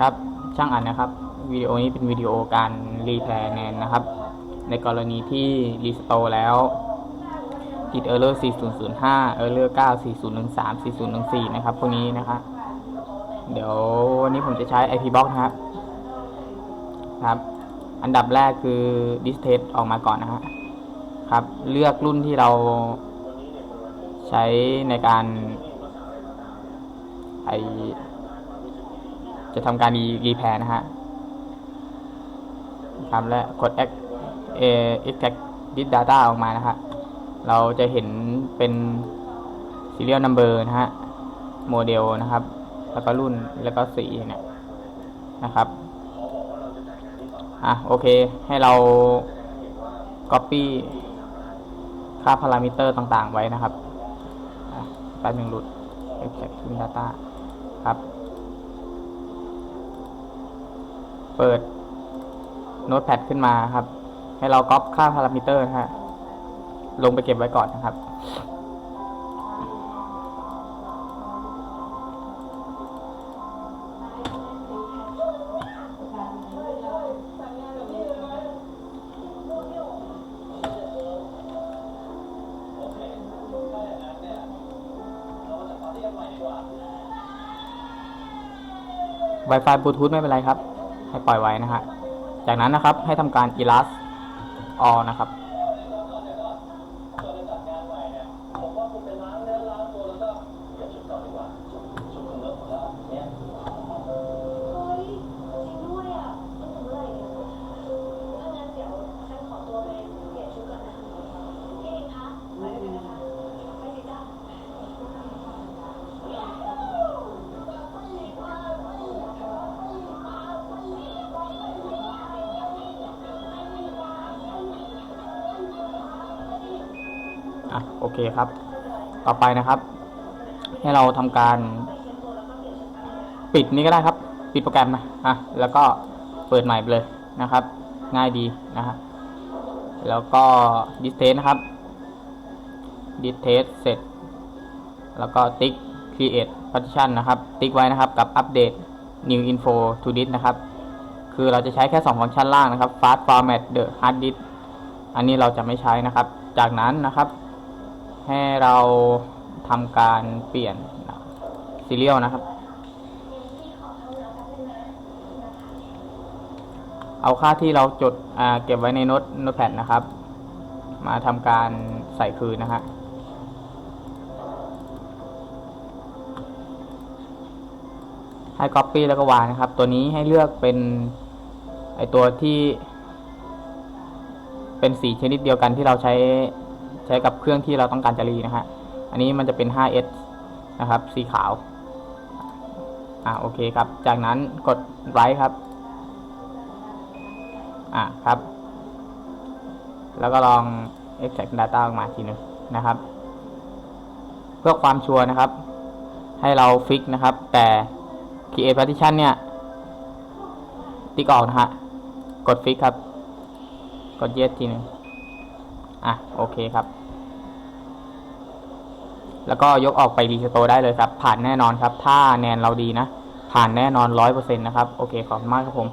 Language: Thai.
ครับช่างอันนะครับวิดีโอนี้เป็นวิดีโอการรีแพร์แนนนะครับ ในกรณีที่รีสโตแล้วติดเออร์เลอร์4005เออร์เลอร์9 4013 4014 นะครับ พวกนี้นะครับเดี๋ยววันนี้ผมจะใช้ IP box นะครับครับ อันดับแรกคือดิสเทสออกมาก่อนนะฮะครับ เลือกรุ่นที่เราใช้ในการไอ จะทำการรีรีแพร์นะฮะครับและกด X เอ extract this data ออกมานะฮะเราจะเห็นเป็น serial number นะฮะโมเดลนะครับ แล้วก็รุ่นแล้วก็สีเนี่ยนะครับอะโอเค ให้เรา copy ค่าพารามิเตอร์ต่างๆไว้นะครับแป๊บหนึ่งหลุด extract data ครับ เปิด Notepad ขึ้นมาครับ ให้เราก๊อปค่าพารามิเตอร์นะฮะ ลงไปเก็บไว้ก่อนนะครับ Wi-Fi บลูทูธไม่เป็นไรครับ ให้ปล่อยไว้นะฮะจากนั้นนะครับให้ทำการ elas all นะครับ อะโอเคครับ ต่อไปนะครับ ให้เราทำการ ปิดนี้ก็ได้ครับ ปิดโปรแกรมนะอะแล้วก็เปิดใหม่ไปเลยนะครับ ง่ายดีนะฮะแล้วก็ดิสเทสนะครับดิสเทสเสร็จ แล้วก็ติ๊ก create partition นะครับ ติ๊กไว้นะครับกับ update new info to disk นะครับ คือเราจะใช้แค่ 2 ฟังก์ชันล่างนะครับ fast format the hard disk อันนี้เราจะไม่ใช้นะครับ จากนั้นนะครับ ให้เราทำการเปลี่ยน serial นะครับ เอาค่าที่เราจดาเก็บไว้ในโน้ตโน้ตแพดนะครับ มาทำการใส่คืนนะฮะให้ Copy แล้วก็วางนะครับ ตัวนี้ให้เลือกเป็นไอตัวที่เป็นสีชนิดเดียวกันที่เราใช้ ใช้กับเครื่องที่เราต้องการจะรีนะฮะ อันนี้มันจะเป็น 5S นะครับ สีขาว อ่าโอเคครับ จากนั้นกด Write ครับ อ่าครับ แล้วก็ลอง extract data ออกมาทีหนึงนะครับ เพื่อความชัวร์นะครับ ให้เราฟิกนะครับ แต่ create partition เนี่ย ติ๊กออกนะฮะ กดฟิกครับ กด yes ทีหนึ่ง อะโอเคครับ แล้วก็ยกออกไปรีสโตได้เลยครับ ผ่านแน่นอนครับ ถ้าแนนเราดีนะ ผ่านแน่นอนร้อยเปอร์เซ็นต์นะครับ โอเคขอบคุณมากครับผม